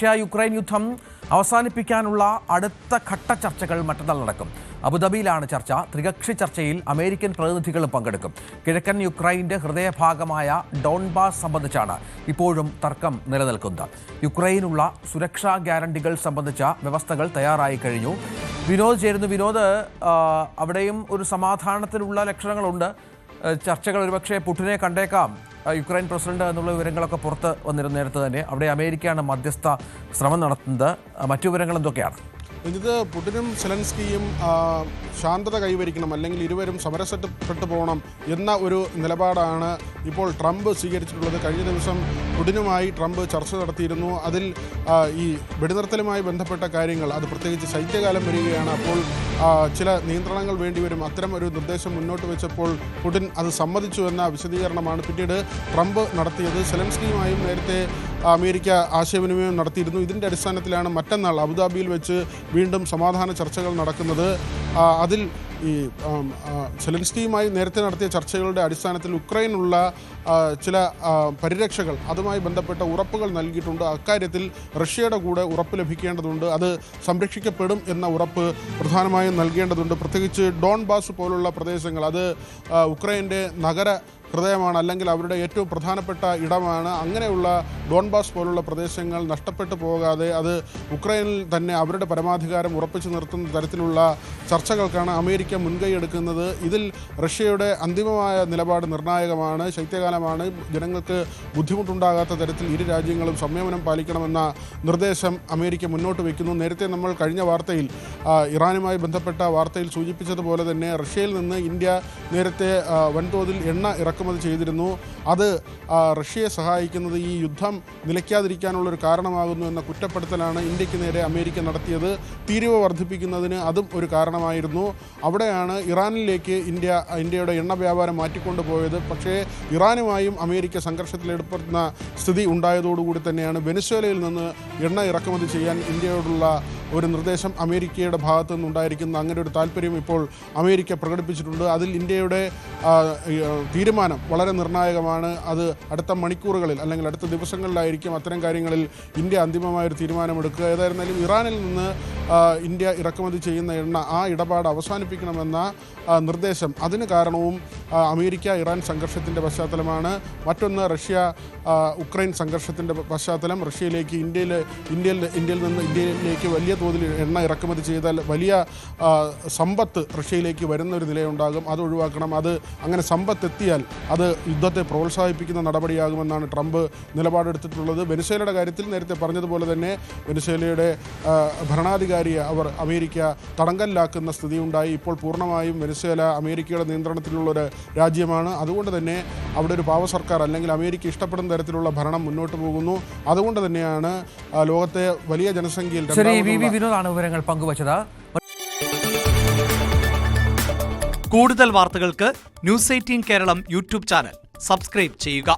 Russia Ukraine യുദ്ധം അവസാനിപ്പിക്കാനുള്ള അടുത്ത ഘട്ട ചർച്ചകൾ മറ്റന്നാൾ നടക്കും. അബുദാബിയിലാണ് ചർച്ച. ത്രികക്ഷി ചർച്ചയിൽ അമേരിക്കൻ പ്രതിനിധികളും പങ്കെടുക്കും. കിഴക്കൻ യുക്രൈന്റെ ഹൃദയഭാഗമായ ഡോൺബാസ് സംബന്ധിച്ചാണ് ഇപ്പോഴും തർക്കം നിലനിൽക്കുന്നത്. യുക്രൈനുള്ള സുരക്ഷാ ഗ്യാരണ്ടികൾ സംബന്ധിച്ച വ്യവസ്ഥകൾ തയ്യാറായി കഴിഞ്ഞു. വിനോദ് ചേരുന്നു. വിനോദ് അവിടെയും ഒരു സമാധാനത്തിനുള്ള ലക്ഷണങ്ങളുണ്ട്. ചർച്ചകൾ ഒരുപക്ഷെ പുടിനെ കണ്ടേക്കാം. യുക്രൈൻ പ്രസിഡന്റ് എന്നുള്ള വിവരങ്ങളൊക്കെ പുറത്ത് വന്നിരുന്ന നേരത്തെ തന്നെ അവിടെ അമേരിക്കയാണ് മധ്യസ്ഥ ശ്രമം നടത്തുന്നത്. മറ്റു വിവരങ്ങൾ എന്തൊക്കെയാണ്? ഇത് പുടിനും സെലൻസ്കിയും ശാന്തത കൈവരിക്കണം അല്ലെങ്കിൽ ഇരുവരും സമരസപ്പെട്ടു പോകണം എന്ന ഒരു നിലപാടാണ് ഇപ്പോൾ ട്രംപ് സ്വീകരിച്ചിട്ടുള്ളത്. കഴിഞ്ഞ ദിവസം പുടിനുമായി ട്രംപ് ചർച്ച നടത്തിയിരുന്നു. അതിൽ ഈ വെടിനിർത്തലുമായി ബന്ധപ്പെട്ട കാര്യങ്ങൾ അത് പ്രത്യേകിച്ച് ശൈത്യകാലം വരികയാണ്. അപ്പോൾ ചില നിയന്ത്രണങ്ങൾ വേണ്ടിവരും അത്തരം ഒരു നിർദ്ദേശം മുന്നോട്ട് വെച്ചപ്പോൾ പുടിൻ അത് സമ്മതിച്ചു എന്ന വിശദീകരണമാണ് പിന്നീട് ട്രംപ് നടത്തിയത്. സെലൻസ്കിയുമായും നേരത്തെ അമേരിക്ക ആശയവിനിമയം നടത്തിയിരുന്നു. ഇതിന്റെ അടിസ്ഥാനത്തിലാണ് മറ്റന്നാൾ അബുദാബിയിൽ വെച്ച് വീണ്ടും സമാധാന ചർച്ചകൾ നടക്കുന്നത്. അതിൽ ഈ സെലൻസ്കിയുമായി നേരത്തെ നടത്തിയ ചർച്ചകളുടെ അടിസ്ഥാനത്തിൽ ഉക്രൈനുള്ള ചില പരിരക്ഷകൾ അതുമായി ബന്ധപ്പെട്ട ഉറപ്പുകൾ നൽകിയിട്ടുണ്ട്. അക്കാര്യത്തിൽ റഷ്യയുടെ കൂടെ ഉറപ്പ് ലഭിക്കേണ്ടതുണ്ട്. അത് സംരക്ഷിക്കപ്പെടും എന്ന ഉറപ്പ് പ്രധാനമായും നൽകേണ്ടതുണ്ട്. പ്രത്യേകിച്ച് ഡോൺ ബാസ് പോലുള്ള പ്രദേശങ്ങൾ അത് ഉക്രൈന്റെ നഗര ഹൃദയമാണ് അല്ലെങ്കിൽ അവരുടെ ഏറ്റവും പ്രധാനപ്പെട്ട ഇടമാണ്. അങ്ങനെയുള്ള ഡോൺബാസ് പോലുള്ള പ്രദേശങ്ങൾ നഷ്ടപ്പെട്ടു പോകാതെ അത് ഉക്രൈനിൽ തന്നെ അവരുടെ പരമാധികാരം ഉറപ്പിച്ചു നിർത്തുന്ന തരത്തിലുള്ള ചർച്ചകൾക്കാണ് അമേരിക്ക മുൻകൈ എടുക്കുന്നത്. ഇതിൽ റഷ്യയുടെ അന്തിമമായ നിലപാട് നിർണായകമാണ്. ശൈത്യകാലമാണ്. ജനങ്ങൾക്ക് ബുദ്ധിമുട്ടുണ്ടാകാത്ത തരത്തിൽ ഇരു രാജ്യങ്ങളും സംയമനം പാലിക്കണമെന്ന നിർദ്ദേശം അമേരിക്ക മുന്നോട്ട് വയ്ക്കുന്നു. നേരത്തെ നമ്മൾ കഴിഞ്ഞ വാർത്തയിൽ ഇറാനുമായി ബന്ധപ്പെട്ട വാർത്തയിൽ സൂചിപ്പിച്ചതുപോലെ തന്നെ റഷ്യയിൽ നിന്ന് ഇന്ത്യ നേരത്തെ വൻതോതിൽ എണ്ണ ഇറക്കുമതി ചെയ്തിരുന്നു. അത് റഷ്യയെ സഹായിക്കുന്നത് ഈ യുദ്ധം നിലയ്ക്കാതിരിക്കാനുള്ള ഒരു കാരണമാകുന്നു എന്ന കുറ്റപ്പെടുത്തലാണ് ഇന്ത്യയ്ക്ക് നേരെ അമേരിക്ക നടത്തിയത്. തീരുവ വർദ്ധിപ്പിക്കുന്നതിന് അതും ഒരു കാരണമായിരുന്നു. അവിടെയാണ് ഇറാനിലേക്ക് ഇന്ത്യ ഇന്ത്യയുടെ എണ്ണ വ്യാപാരം മാറ്റിക്കൊണ്ടു പോയത്. പക്ഷേ ഇറാനുമായും അമേരിക്ക സംഘർഷത്തിലേർപ്പെടുന്ന സ്ഥിതി ഉണ്ടായതോടുകൂടി തന്നെയാണ് വെനിസ്വേലയിൽ നിന്ന് എണ്ണ ഇറക്കുമതി ചെയ്യാൻ ഇന്ത്യയോടുള്ള ഒരു നിർദ്ദേശം അമേരിക്കയുടെ ഭാഗത്തു നിന്നുണ്ടായിരിക്കുന്ന അങ്ങനെ ഒരു താല്പര്യം ഇപ്പോൾ അമേരിക്ക പ്രകടിപ്പിച്ചിട്ടുണ്ട്. അതിൽ ഇന്ത്യയുടെ തീരുമാനം വളരെ നിർണായകമാണ്. അത് അടുത്ത മണിക്കൂറുകളിൽ അല്ലെങ്കിൽ അടുത്ത ദിവസങ്ങളിലായിരിക്കും അത്തരം കാര്യങ്ങളിൽ ഇന്ത്യ അന്തിമമായ ഒരു തീരുമാനമെടുക്കുക. ഏതായിരുന്നാലും ഇറാനിൽ നിന്ന് ഇന്ത്യ ഇറക്കുമതി ചെയ്യുന്ന എണ്ണ ആ ഇടപാട് അവസാനിപ്പിക്കണമെന്ന നിർദ്ദേശം. അതിന് കാരണവും അമേരിക്ക ഇറാൻ സംഘർഷത്തിന്റെ പശ്ചാത്തലമാണ്. മറ്റൊന്ന് റഷ്യ ഉക്രൈൻ സംഘർഷത്തിന്റെ പശ്ചാത്തലം. റഷ്യയിലേക്ക് ഇന്ത്യയിൽ ഇന്ത്യയിൽ ഇന്ത്യയിൽ നിന്ന് ഇന്ത്യയിലേക്ക് വലിയ തോതിൽ എണ്ണ ഇറക്കുമതി ചെയ്താൽ വലിയ സമ്പത്ത് റഷ്യയിലേക്ക് വരുന്ന ഒരു നിലയുണ്ടാകും. അത് ഒഴിവാക്കണം. അത് അങ്ങനെ സമ്പത്ത് എത്തിയാൽ അത് യുദ്ധത്തെ പ്രോത്സാഹിപ്പിക്കുന്ന നടപടിയാകുമെന്നാണ് ട്രംപ് നിലപാടെടുത്തിട്ടുള്ളത്. വെനിസേലയുടെ കാര്യത്തിൽ നേരത്തെ പറഞ്ഞതുപോലെ തന്നെ വെനിസേലയുടെ ആ, ഭരണാധികാരിയെ അവർ അമേരിക്ക തടങ്കലിലാക്കുന്ന സ്ഥിതിയുണ്ടായി ഇപ്പോൾ പൂർണമായും വെനസ്വേല അമേരിക്കയുടെ നിയന്ത്രണത്തിലുള്ളൊരു രാജ്യമാണ്. അതുകൊണ്ട് തന്നെ അവിടെ ഒരു പാവ സർക്കാർ അല്ലെങ്കിൽ അമേരിക്ക ഇഷ്ടപ്പെടുന്ന തരത്തിലുള്ള ഭരണം മുന്നോട്ട് പോകുന്നു. അതുകൊണ്ട് തന്നെയാണ് ലോകത്തെ വലിയ ജനസംഖ്യയിൽ വിനോദാണ് വിവരങ്ങൾ പങ്കുവച്ചത്. കൂടുതൽ വാർത്തകൾക്ക് news eighteen Keralam YouTube channel. Subscribe ചെയ്യുക.